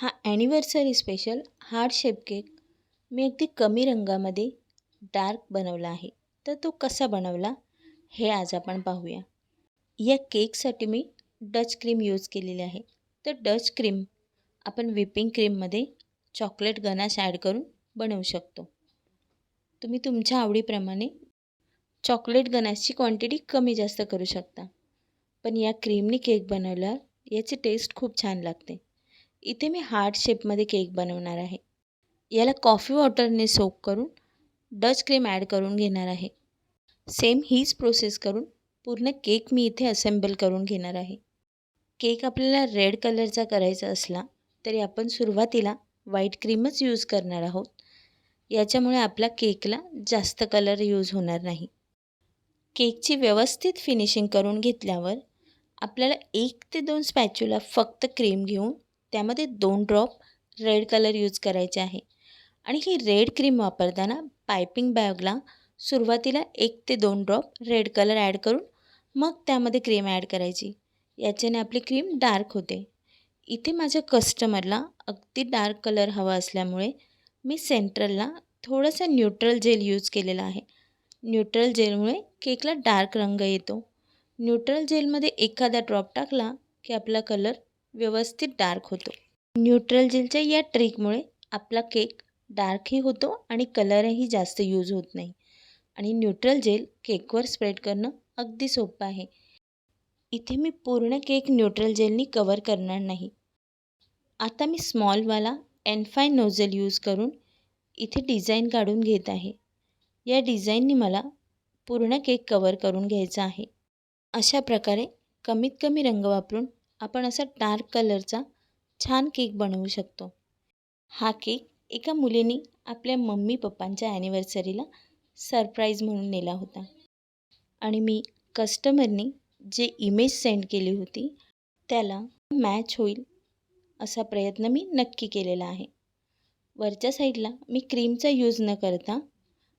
हा anniversary special heart shape cake मी अगदी कमी रंगामध्ये डार्क बनवला आहे. तर तो कसा बनवला हे आज आपण पाहूया. या केकसाठी मी डच क्रीम यूज केलेली आहे. तर डच क्रीम आपण व्हिपिंग क्रीममध्ये चॉकलेट गनाश ॲड करून बनवू शकतो. तुम्ही तुमच्या आवडीप्रमाणे चॉकलेट गनाशची क्वांटिटी कमी जास्त करू शकता. पण या क्रीमने केक बनवल्यावर याची टेस्ट खूप छान लागते. इथे मी हार्ट शेपमध्ये केक बनवणार आहे. याला कॉफी वॉटरने सोक करून डच क्रीम ॲड करून घेणार आहे. सेम हीच प्रोसेस करून पूर्ण केक मी इथे असेंबल करून घेणार आहे. केक आपल्याला रेड कलरचा करायचा असला तरी आपण सुरुवातीला व्हाईट क्रीमच यूज करणार आहोत. याच्यामुळे आपल्या केकला जास्त कलर यूज होणार नाही. केकची व्यवस्थित फिनिशिंग करून घेतल्यावर आपल्याला एक ते दोन स्पॅच्युला फक्त क्रीम घेऊन त्यामध्ये दोन ड्रॉप रेड कलर यूज करायचे आहे. आणि ही रेड क्रीम वापरताना पायपिंग बॅगला सुरुवातीला एक ते दोन ड्रॉप रेड कलर ॲड करून मग त्यामध्ये क्रीम ॲड करायची. याच्याने आपली क्रीम डार्क होते. इथे माझ्या कस्टमरला अगदी डार्क कलर हवा असल्यामुळे मी सेंट्रलला थोडंसं न्यूट्रल जेल यूज केलेला आहे. न्यूट्रल जेलमुळे केकला डार्क रंग येतो. न्यूट्रल जेलमध्ये एखादा ड्रॉप टाकला की आपला कलर व्यवस्थित डार्क होतो. न्यूट्रल जेलच्या या ट्रिकमुळे आपला केक डार्कही होतो आणि कलरही जास्त यूज होत नाही. आणि न्यूट्रल जेल केकवर स्प्रेड करणं अगदी सोपं आहे. इथे मी पूर्ण केक न्यूट्रल जेलनी कवर करणार नाही. आता मी स्मॉलवाला एनफाय नोझल यूज करून इथे डिझाईन काढून घेत आहे. या डिझाईननी मला पूर्ण केक कवर करून घ्यायचा आहे. अशा प्रकारे कमीत कमी रंग वापरून आपण असा डार्क कलरचा छान केक बनवू शकतो. हा केक एका मुलीने आपल्या मम्मी पप्पांच्या ॲनिव्हर्सरीला सरप्राईज म्हणून नेला होता. आणि मी कस्टमरने जे इमेज सेंड केली होती त्याला मॅच होईल असा प्रयत्न मी नक्की केलेला आहे. वरच्या साईडला मी क्रीमचा यूज न करता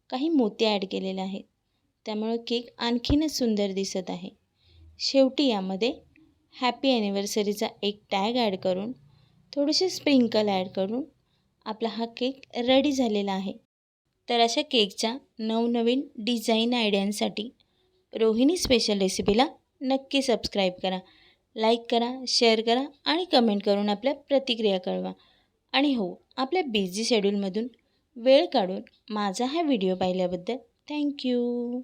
काही मोती ॲड केलेले आहेत. त्यामुळं केक आणखीनच सुंदर दिसत आहे. शेवटी यामध्ये हॅपी ॲनिव्हर्सरीचा एक टॅग ॲड करून थोडेसे स्प्रिंकल ॲड करून आपला हा केक रेडी झालेला आहे. तर अशा केकच्या नवनवीन डिझाईन आयडियांसाठी रोहिणी स्पेशल रेसिपीला नक्की सबस्क्राईब करा लाईक करा शेअर करा आणि कमेंट करून आपल्या प्रतिक्रिया कळवा. आणि हो आपल्या बिझी शेड्यूलमधून वेळ काढून माझा हा व्हिडिओ पाहिल्याबद्दल थँक्यू.